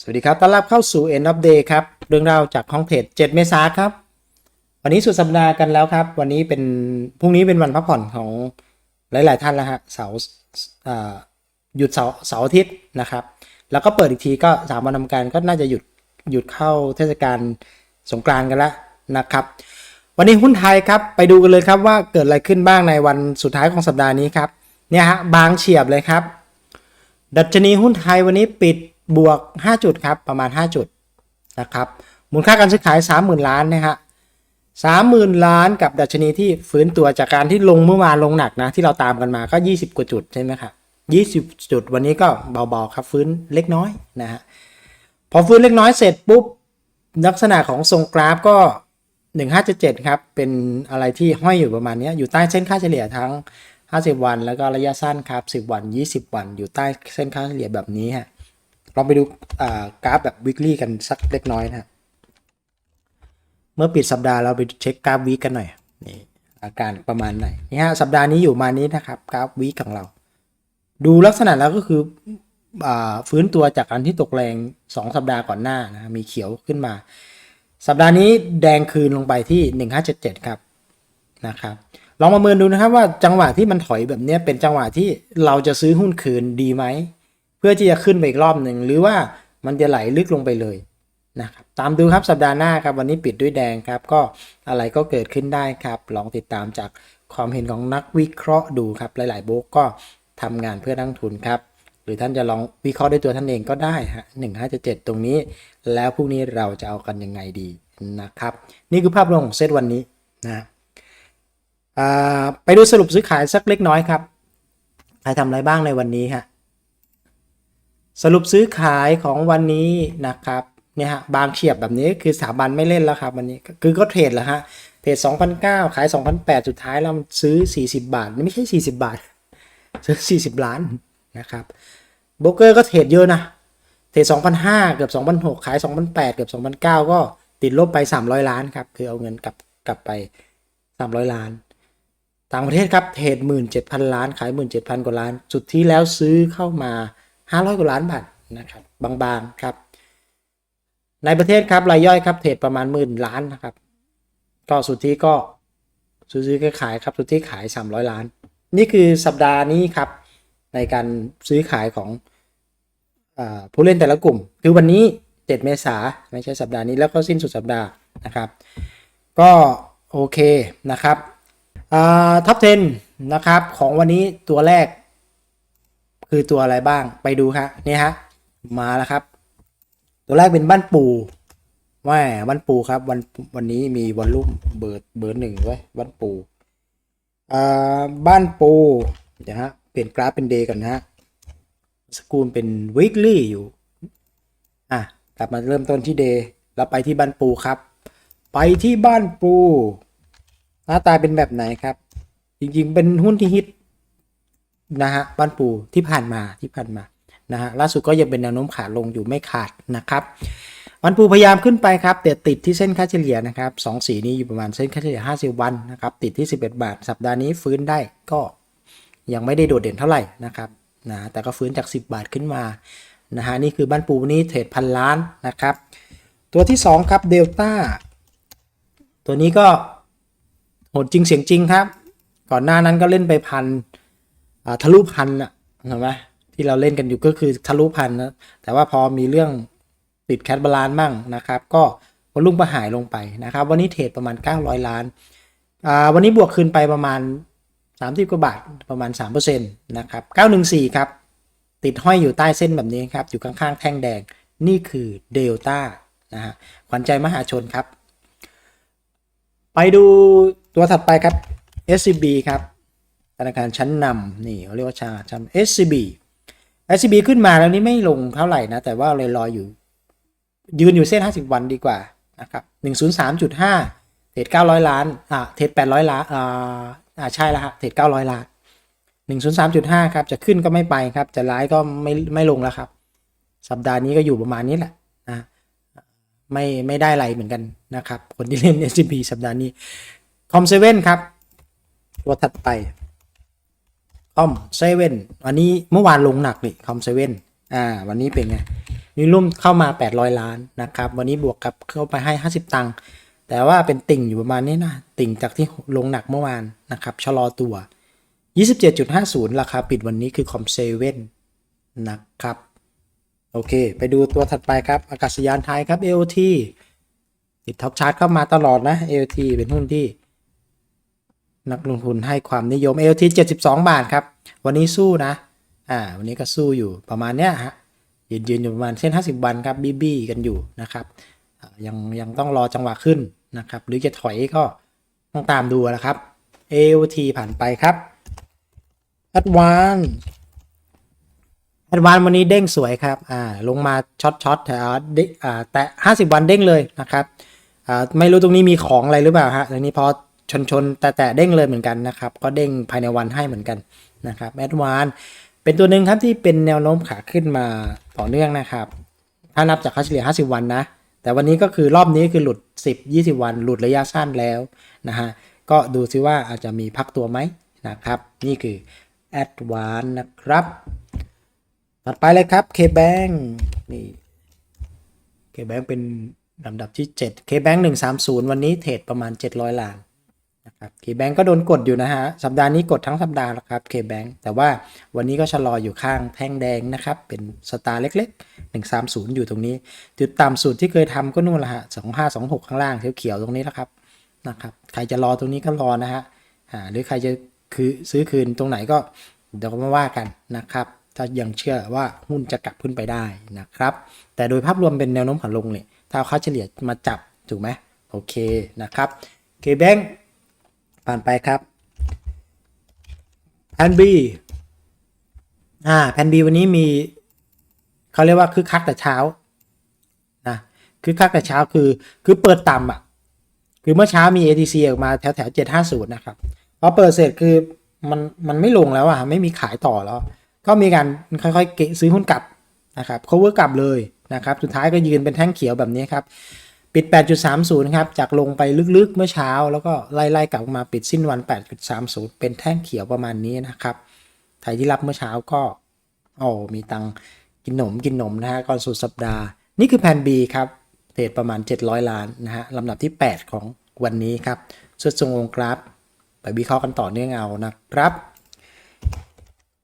สวัสดีครับ ต้อนรับเข้าสู่ End of Day ครับ เรื่องราวจากห้องเพจ7เมษาครับ วันนี้สุดสัปดาห์กันแล้วครับ วันนี้เป็น พรุ่งนี้เป็นวันพักผ่อนของหลาย ๆ ท่านแล้วฮะ เสาร์หยุดเสาร์เสาร์อาทิตย์นะครับ แล้วก็เปิดอีกทีก็สามวันทำการก็น่าจะหยุด หยุดเข้าเทศกาลสงกรานต์กันแล้วนะครับ วันนี้หุ้นไทยครับ ไปดูกันเลยครับว่าเกิดอะไรขึ้นบ้างในวันสุดท้ายของสัปดาห์นี้ครับ เนี่ยฮะ บางเฉียบเลยครับ ดัชนีหุ้นไทยวันนี้ปิด บวก 5 จุดครับประมาณ 5 จุดนะครับมูลค่าการซื้อขาย 30,000 ล้านนะฮะ30,000ล้านกับดัชนีที่ฟื้นตัวจากการที่ลงเมื่อวานลงหนักนะ ที่เราตามกันมาก็ 20 กว่าจุดใช่ไหมครับ20จุดวันนี้ก็เบาๆครับฟื้นเล็กน้อยนะฮะพอฟื้นเล็กน้อยเสร็จปุ๊บลักษณะของทรงกราฟก็ 1577ครับเป็นอะไรที่ห้อยอยู่ประมาณนี้อยู่ใต้เส้นค่าเฉลี่ยทั้ง 50 วัน แล้วก็ระยะสั้นครับ 10 วัน 20 วัน อยู่ใต้เส้นค่าเฉลี่ยแบบนี้ฮะ ลองไปดูกราฟแบบ weekly กันสักเล็กน้อยนะฮะเมื่อปิดสัปดาห์เราไปเช็คกราฟวีกันหน่อยนี่อาการประมาณไหนนี่ฮะสัปดาห์นี้อยู่มานี้นะครับกราฟวีของเรา ดูลักษณะแล้วก็คืออฟื้นตัวจากการที่ตกแรง 2 สัปดาห์ก่อนหน้านะมีเขียวขึ้นมา สัปดาห์นี้แดงคืนลงไปที่ 1577 ครับนะครับลองประเมินดูนะครับว่าจังหวะที่มันถอยแบบนี้เป็นจังหวะที่เราจะซื้อหุ้นคืนดีไหม เพื่อที่จะขึ้นไปอีกรอบหนึ่งหรือว่ามันจะไหลลึกลงไปเลยนะครับตามดูครับสัปดาห์หน้าครับวันนี้ปิดด้วยแดงครับ ก็อะไรก็เกิดขึ้นได้ครับ ลองติดตามจากความเห็นของนักวิเคราะห์ดูครับ หลาย ๆ โบกก็ทำงานเพื่อนักทุนครับ หรือท่านจะลองวิเคราะห์ด้วยตัวท่านเองก็ได้ฮะหนึ่งห้าเจ็ดตรงนี้ แล้วพรุ่งนี้เราจะเอากันยังไงดีนะครับ นี่คือภาพรวมของเซตวันนี้นะไปดูสรุปซื้อขายสักเล็กน้อยครับใครทำอะไรบ้างในวันนี้ฮะ สรุปซื้อขายของวันนี้นะครับเนี่ยฮะบางเฉียบแบบนี้คือสถาบันไม่เล่นแล้วครับวันนี้คือก็เทรดแล้วฮะเทรด2,009 ขาย 2,008 สุดท้ายแล้วมันซื้อ 40 บาท ไม่ใช่ 40 บาท ซื้อ 40 ล้านนะครับโบรกเกอร์ก็เทรดเยอะนะ เทรด2,005 เกือบ2,006 ขาย 2,008 เกือบ2,009 ก็ติดลบไป 300 ล้านครับ คือเอาเงินกลับกลับไป 300 ล้าน ต่างประเทศครับ เทรดหมื่นเจ็ดพันล้าน ขายหมื่นเจ็ดพันกว่าล้าน สุดที่แล้วซื้อเข้ามา ห้าร้อยกว่าล้านบาทนะครับบางๆครับ ในประเทศครับรายย่อยครับเทรดประมาณหมื่นล้านนะครับ ก็สุดที่ก็ซื้อซื้อขายครับสุดที่ขาย 300 ล้าน นี่คือสัปดาห์นี้ครับ ในการซื้อขายของอผู้เล่นแต่ละกลุ่ม คือวันนี้ 7 เมษาไม่ใช่สัปดาห์นี้แล้วก็สิ้นสุดสัปดาห์นะครับ ก็โอเคนะครับท็อป 10 นะครับ ของวันนี้ตัวแรก คือตัวอะไรบ้างไปดูครับนี่ฮะมาแล้วครับ ตัวแรกเป็นบ้านปูว่บ้านปูครับวันวันนี้มีวอลลุ่มเบอร์เบอร์หนึ่งไว้บ้านปูอ่าบ้านปูเดี๋ยวฮะเปลี่ยนกราฟเป็นเดย์ก่อนนะฮะสกูลเป็น weekly อยู่อะกลับมาเริ่มต้นที่เดย์แล้วไปที่บ้านปูครับ ไปที่บ้านปู หน้าตาเป็นแบบไหนครับ จริงๆ เป็นหุ้นที่ฮิต นะฮะบ้านปูที่ผ่านมาที่ผ่านมานะฮะล่าสุดก็ยังเป็นแนวโน้มขาลงอยู่ไม่ขาดนะครับบ้านปูพยายามขึ้นไปครับแต่ติดที่เส้นค่าเฉลี่ยนะครับสองสีนี้อยู่ประมาณเส้นค่าเฉลี่ย 50 วันนะครับติดที่ 11 บาท สัปดาห์นี้ฟื้นได้ก็ยังไม่ได้โดดเด่นเท่าไหร่นะครับนะแต่ก็ฟื้นจาก 10 บาทขึ้นมานะฮะนี่คือบ้านปูนี้เทรดพันล้านนะครับ ตัวที่ 2 ครับเดลต้าตัวนี้ก็โหดจริงเสียงจริงครับ ก่อนหน้านั้นก็เล่นไปพัน ทะลุพันอะเห็นไหมที่เราเล่นกันอยู่ก็คือทะลุพันนะแต่ว่าพอมีเรื่องติดแคทบาลานมั่งนะครับ ก็วอลุ่มก็หายลงไปนะครับ วันนี้เทรดประมาณ 900 ล้านอ่าวันนี้บวกคืนไปประมาณ 30 กว่าบาทประมาณ 3%นะครับ 914 ครับ ติดห้อยอยู่ใต้เส้นแบบนี้ครับ อยู่ข้างๆ แท่งแดง นี่คือเดลต้านะฮะขวัญใจมหาชนครับ ไปดูตัวถัดไปครับ SCB ครับ ธนาคารชั้นนำนี่เขาเรียกว่าชาชั้น SCB SCB ขึ้นมาแล้วนี่ไม่ลงเท่าไหร่นะ แต่ว่าเลยลอยอยู่ ยืนอยู่เส้น 50 วันดีกว่านะครับ103.5เทรด900 ล้านอ่าเทรด800 ล้านอ่าอ่าใช่แล้วฮะเทรด900 ล้าน 103.5 ครับ จะขึ้นก็ไม่ไปครับ จะร้ายก็ไม่ไม่ลงแล้วครับ สัปดาห์นี้ก็อยู่ประมาณนี้แหละนะไม่ไม่ได้อะไรเหมือนกันนะครับ คนที่เล่น SCP สัปดาห์นี้คอมเซเว่นครับ ตัวถัดไป คอมเซเว่นวันนี้เมื่อวานลงหนักนี่คอมเซเว่นอ่า วันนี้เป็นไงมีรุ่มเข้ามา 800 ล้านนะครับ วันนี้บวกกับเข้าไปให้ 50 ตังค์แต่ว่าเป็นติ่งอยู่ประมาณนี้นะ ติ่งจากที่ลงหนักเมื่อวานนะครับ ชะลอตัว 27.50 ราคาปิดวันนี้คือคอมเซเว่นนะครับ โอเค ไปดูตัวถัดไปครับ อากาศยานไทยครับ AOT ติดท็อปชาร์ตเข้ามาตลอดนะ AOT เป็นหุ้นที่ นักลงทุนให้ความนิยม AOT 72 บาทครับ วันนี้สู้นะ อ่า วันนี้ก็สู้อยู่ประมาณเนี้ยฮะ ยืนยืนอยู่ประมาณเส้น 50 วันครับบีบีกันอยู่นะครับ ยังยังต้องรอจังหวะขึ้นนะครับ หรือจะถอยก็ต้องตามดูนะครับ AOT ผ่านไปครับ Advance Advance วันนี้เด้งสวยครับ อ่า ลงมาช็อตช็อตแถวเด้งอ่าแต่ 50 วันเด้งเลยนะครับ อ่า ไม่รู้ตรงนี้มีของอะไรหรือเปล่าฮะทีนี้พอ ชนชนแต่แต่เด้งเลยเหมือนกันนะครับ ก็เด้งภายในวันให้เหมือนกันนะครับ Advance เป็นตัวหนึ่งครับที่เป็นแนวโน้มขาขึ้นมาต่อเนื่องนะครับ ถ้านับจากค่าเฉลี่ย 50 วันนะ แต่วันนี้ก็คือรอบนี้คือหลุด 10 20 วัน หลุดระยะสั้นแล้วนะฮะก็ดูซิว่าอาจจะมีพักตัวไหมนะครับ นี่คือ Advance นะครับถัดไปเลยครับ KBank นี่ KBank เป็นลำดับที่ 7 KBank 130 วันนี้เทรดประมาณ 700ล้าน นะครับ KBank ก็โดนกดอยู่นะฮะ สัปดาห์นี้กดทั้งสัปดาห์แล้วครับ KBank แต่ว่าวันนี้ก็ชะลออยู่ข้างแท่งแดงนะครับ เป็นสตาร์เล็กๆ 130 อยู่ตรงนี้ จุดต่ำสุดที่เคยทำก็นู่นละฮะ 2526 ข้างล่างเขียวๆตรงนี้แล้วครับนะครับ ใครจะรอตรงนี้ก็รอนะฮะอ่าหรือใครจะคือซื้อคืนตรงไหนก็เดี๋ยวมาว่ากันนะครับ ถ้ายังเชื่อว่าหุ้นจะกลับขึ้นไปได้นะครับ แต่โดยภาพรวมเป็นแนวโน้มขาลงเนี่ยถ้าเอาค่าเฉลี่ยมาจับถูกไหมโอเคนะครับเคแบง ผ่านไปครับแพนบีอ่าแพนบีวันนี้มีเขาเรียกว่าคึกคักแต่เช้านะคึกคักแต่เช้าคือคือเปิดต่ำอะ คือเมื่อเช้ามี ATC ออกมาแถวแถว750นะครับพอเปิดเสร็จคือมันมันไม่ลงแล้วอะไม่มีขายต่อแล้ว ก็มีการค่อยๆเกะซื้อหุ้นกลับนะครับ cover กลับเลยนะครับ สุดท้ายก็ยืนเป็นแท่งเขียวแบบนี้ครับ ปิด 8.30 ครับ จากลงไปลึกๆ เมื่อเช้า แล้วก็ไล่ๆกลับมาปิดสิ้นวัน 8.30 เป็นแท่งเขียวประมาณนี้นะครับใครที่รับเมื่อเช้าก็โอ้มีตังกินหนมกินหนมนะฮะก่อนสุดสัปดาห์ นี่คือแผน B ครับเทรดประมาณ 700 ล้านนะฮะลำดับที่ 8 ของวันนี้ครับสุดทรงองกราฟไปวิเคราะห์กันต่อเนื่องเอานะครับ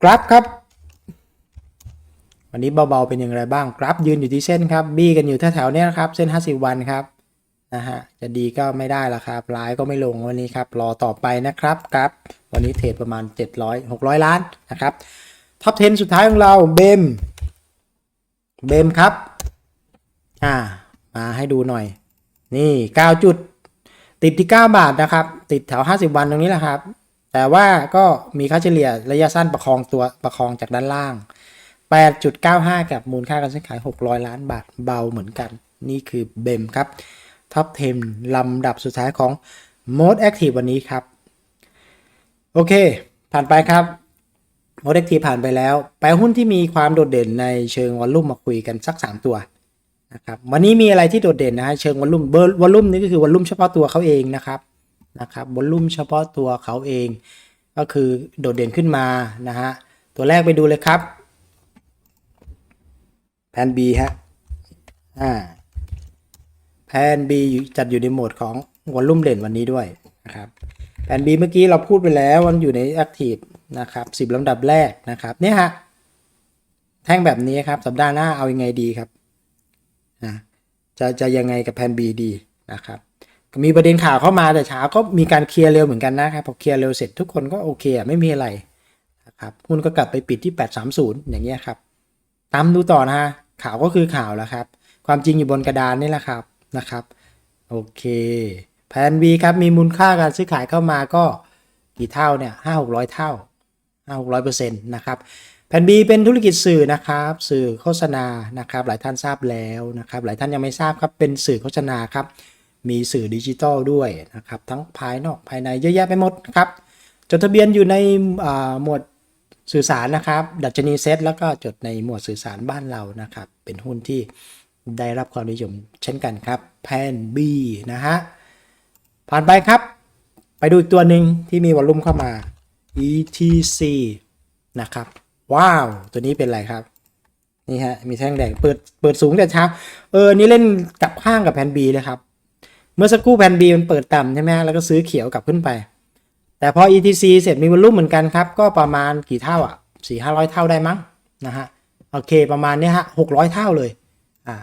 กราฟครับ วันนี้เบาๆเป็นอย่างไรบ้างกราฟยืนอยู่ที่เส้นครับบี้กันอยู่แถวๆเนี้ยนะครับเส้น 50 วันครับนะฮะจะดีก็ไม่ได้ละครับร้ายก็ไม่ลงวันนี้ครับรอต่อไปนะครับกราฟวันนี้เทรดประมาณ 700 600 ล้านนะครับท็อป 10 สุดท้ายของเราเบมเบมครับอ่ามาให้ดูหน่อย นี่ 9 จุด ติดที่ 9 บาทนะครับ ติดแถว 50 วันตรงนี้แหละครับ แต่ว่าก็มีค่าเฉลี่ยระยะสั้นประคองตัวประคองจากด้านล่าง 8.95 กับมูลค่าการซื้อขาย 600 ล้านบาทเบาเหมือนกัน นี่คือเบมครับท็อป 10 ลำดับสุดท้ายของ Most Active วันนี้ครับ โอเค ผ่านไปครับ Most Active ผ่านไปแล้ว ไปหุ้นที่มีความโดดเด่นในเชิงวอลลุ่มมาคุยกันสัก 3 ตัวนะครับวันนี้มีอะไรที่โดดเด่นนะฮะเชิงวอลลุ่มเบอร์วอลลุ่มนี่ก็คือวอลลุ่มเฉพาะตัวเขาเองนะครับนะครับวอลลุ่มเฉพาะตัวเขาเอง ก็คือโดดเด่นขึ้นมานะฮะตัวแรกไปดูเลยครับ แผน B ฮะอ่าแผน B จัดอยู่ในโหมดของวอลลุ่มเด่นวันนี้ด้วยนะครับแผน B เมื่อกี้เราพูดไปแล้วมันอยู่ใน Active นะครับสิบลำดับแรกนะครับเนี่ยฮะแท่งแบบนี้ครับสัปดาห์หน้าเอายังไงดีครับนะจะจะยังไงกับแผน B ดีนะครับมีประเด็นข่าวเข้ามาแต่เช้าก็มีการเคลียร์เร็วเหมือนกันนะครับพอเคลียร์เร็วเสร็จทุกคนก็โอเคไม่มีอะไรนะครับหุ้นก็กลับไปปิดที่ 830 อย่างเงี้ยครับตามดูต่อนะฮะ ข่าวก็คือข่าวแล้วครับ ความจริงอยู่บนกระดานนี่แหละครับนะครับโอเคแผน B ครับมีมูลค่าการซื้อขายเข้ามาก็กี่เท่าเนี่ยห้าหกร้อยเท่าห้าหกร้อยเปอร์เซ็นต์นะครับแผน B เป็นธุรกิจสื่อนะครับ สื่อโฆษณานะครับ หลายท่านทราบแล้วนะครับ หลายท่านยังไม่ทราบครับเป็นสื่อโฆษณาครับมีสื่อดิจิทัลด้วยนะครับ ทั้งภายนอกภายในเยอะแยะไปหมดครับจดทะเบียนอยู่ในหมวด สื่อสารนะครับ ดัชนีเซตแล้วก็จดในหมวดสื่อสารบ้านเรานะครับ เป็นหุ้นที่ได้รับความนิยมเช่นกันครับแพน B นะฮะ ผ่านไปครับ ไปดูอีกตัวหนึ่งที่มีวอลลุ่มเข้ามา ETC นะครับ ว้าว ตัวนี้เป็นอะไรครับ นี่ฮะ มีแท่งแดงเปิดเปิดสูงแต่เช้าเออ นี่เล่นกับข้างกับแผ่น B เลยครับ เมื่อสักครู่แผ่น B มันเปิดต่ำใช่ไหมแล้วก็ซื้อเขียวกลับขึ้นไป แต่พอ ETC เสร็จมีวอลุ่มเหมือนกันครับ ก็ประมาณกี่เท่าอะสี่ห้าร้อยเท่าได้มั้งนะฮะโอเคประมาณนี้ฮะหกร้อยเท่าเลยอ่า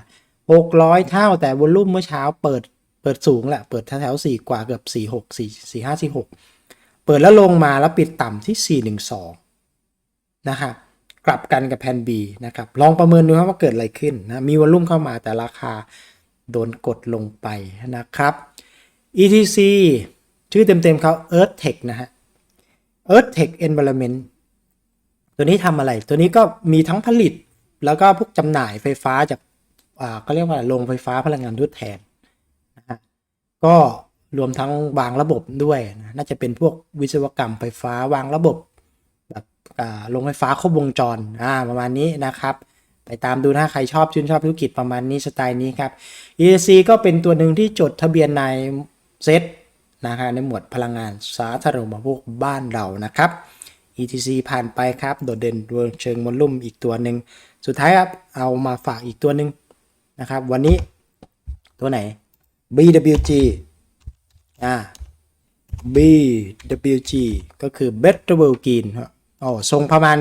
หกร้อยเท่าแต่วอลลุ่มเมื่อเช้าเปิดเปิดสูงแหละเปิดแถวๆสี่กว่าเกือบสี่หกสี่สี่ห้าสี่หกเปิดแล้วลงมาแล้วปิดต่ำที่สี่หนึ่งสองนะครับกลับกันกับแผ่น B นะครับ ลองประเมินดูครับว่าเกิดอะไรขึ้นนะ มีวอลุ่มเข้ามาแต่ราคาโดนกดลงไปนะครับ ETC ชื่อเต็มๆเขา Earth Tech นะฮะ Earth Tech Environment ตัวนี้ทำอะไร ตัวนี้ก็มีทั้งผลิต แล้วก็พวกจำหน่ายไฟฟ้าจากอ่าก็เรียกว่าโรงไฟฟ้าพลังงานทดแทนนะฮะก็รวมทั้งวางระบบด้วยนะน่าจะเป็นพวกวิศวกรรมไฟฟ้าวางระบบแบบอ่าโรงไฟฟ้าครบวงจรอ่าประมาณนี้นะครับ ไปตามดูนะใครชอบชื่นชอบธุรกิจประมาณนี้สไตล์นี้ครับ EAC ก็เป็นตัวหนึ่งที่จดทะเบียนในเซต นะครับในหมวดพลังงานสาธารณูปโภคบ้านเรานะครับ ETC ผ่านไปครับ โดดเด่นดวงเชิงวลลุ่มอีกตัวหนึ่ง สุดท้ายครับ เอามาฝากอีกตัวหนึ่งนะครับ วันนี้ตัวไหน BWG อ่า BWG ก็คือ Better World Green ฮะอ๋อทรงประมาณ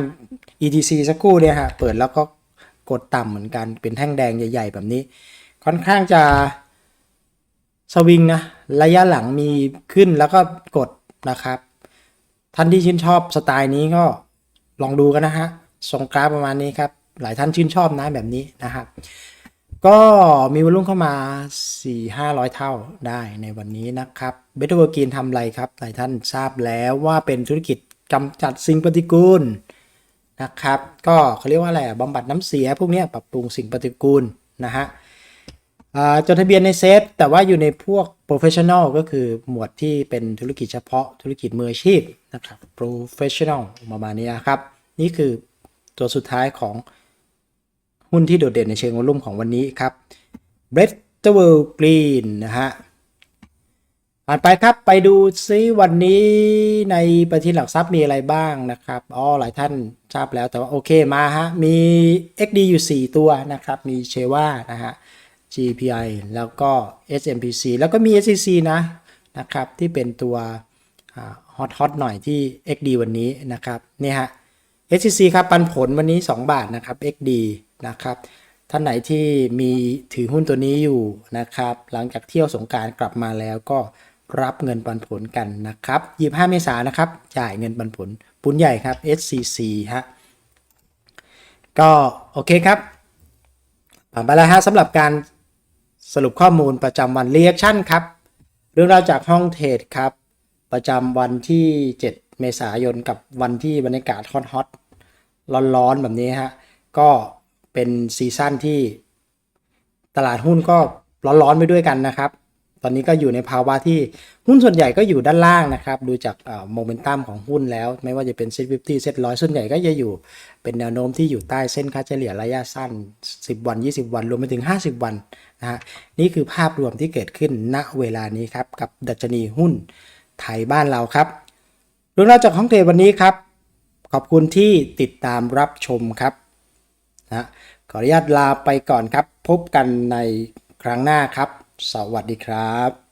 ETC สักครู่เนี่ยฮะ เปิดแล้วก็กดต่ำเหมือนกัน เป็นแท่งแดงใหญ่ ๆ แบบนี้ ค่อนข้างจะ สวิงนะระยะหลังมีขึ้นแล้วก็กดนะครับ ท่านที่ชื่นชอบสไตล์นี้ก็ลองดูกันนะฮะทรงกราฟประมาณนี้ครับ หลายท่านชื่นชอบนะแบบนี้นะครับ ก็มีวอลุ่มเข้ามา 4 500 เท่าได้ในวันนี้นะครับเบ t เ e อร์กินทำอะไรครับ หลายท่านทราบแล้วว่าเป็นธุรกิจกำจัดสิ่งปฏิกูลนะครับ ก็เขาเรียกว่าอะไรบำบัดน้ำเสียพวกนี้ปรับปรุงสิ่งปฏิกูลนะฮะ จดทะเบียนในเซตแต่ว่าอยู่ในพวก professional ก็คือหมวดที่เป็นธุรกิจเฉพาะธุรกิจมืออาชีพนะครับ professional ประมาณนี้นะครับ นี่คือตัวสุดท้ายของหุ้นที่โดดเด่นในเชิงวอลุ่มของวันนี้ครับ b r e d t w e l Green นะฮะผ่านไปครับไปดูซิวันนี้ในประเทศหลักทรัพย์มีอะไรบ้างนะครับอ๋อหลายท่านทราบแล้วแต่ว่าโอเคมาฮะมี XD อยู่ 4 ตัวนะครับ มีเชว่านะฮะ GPI แล้วก็ SMPC แล้วก็มี SCC นะนะครับที่เป็นตัวฮอตฮอตหน่อยที่ XD วันนี้นะครับนี่ฮะ SCC ครับปันผลวันนี้ 2 บาทนะครับ XD นะครับท่านไหนที่มีถือหุ้นตัวนี้อยู่นะครับ หลังจากเที่ยวสงการกลับมาแล้วก็รับเงินปันผลกันนะครับ25เมษายนนะครับ จ่ายเงินปันผลปุนใหญ่ครับ SCC ฮะก็โอเคครับผ่านไปแล้วฮะสำหรับการ สรุปข้อมูลประจำวันเรียกชั่นครับ เรื่องราวจากห้องเทรดครับ ประจำวันที่ 7 เมษายนกับวันที่บรรยากาศฮอตฮอตร้อนๆ แบบนี้ฮะ ก็เป็นซีซั่นที่ตลาดหุ้นก็ร้อนๆไปด้วยกันนะครับ ตอนนี้ก็อยู่ในภาวะที่หุ้นส่วนใหญ่ก็อยู่ด้านล่างนะครับ ดูจากโมเมนตัมของหุ้นแล้ว ไม่ว่าจะเป็นเซ็ตฟิฟตี้เซ็ตร้อยส่วนใหญ่ก็จะอยู่ เป็นแนวโน้มที่อยู่ใต้เส้นค่าเฉลี่ยระยะสั้น 10 วัน 20 วัน รวมไปถึง 50 วันนะฮะนี่คือภาพรวมที่เกิดขึ้นณเวลานี้ครับ กับดัชนีหุ้นไทยบ้านเราครับเรื่องราวจากห้องเทรดวันนี้ครับ ขอบคุณที่ติดตามรับชมครับนะขออนุญาตลาไปก่อนครับ พบกันในครั้งหน้าครับ สวัสดีครับ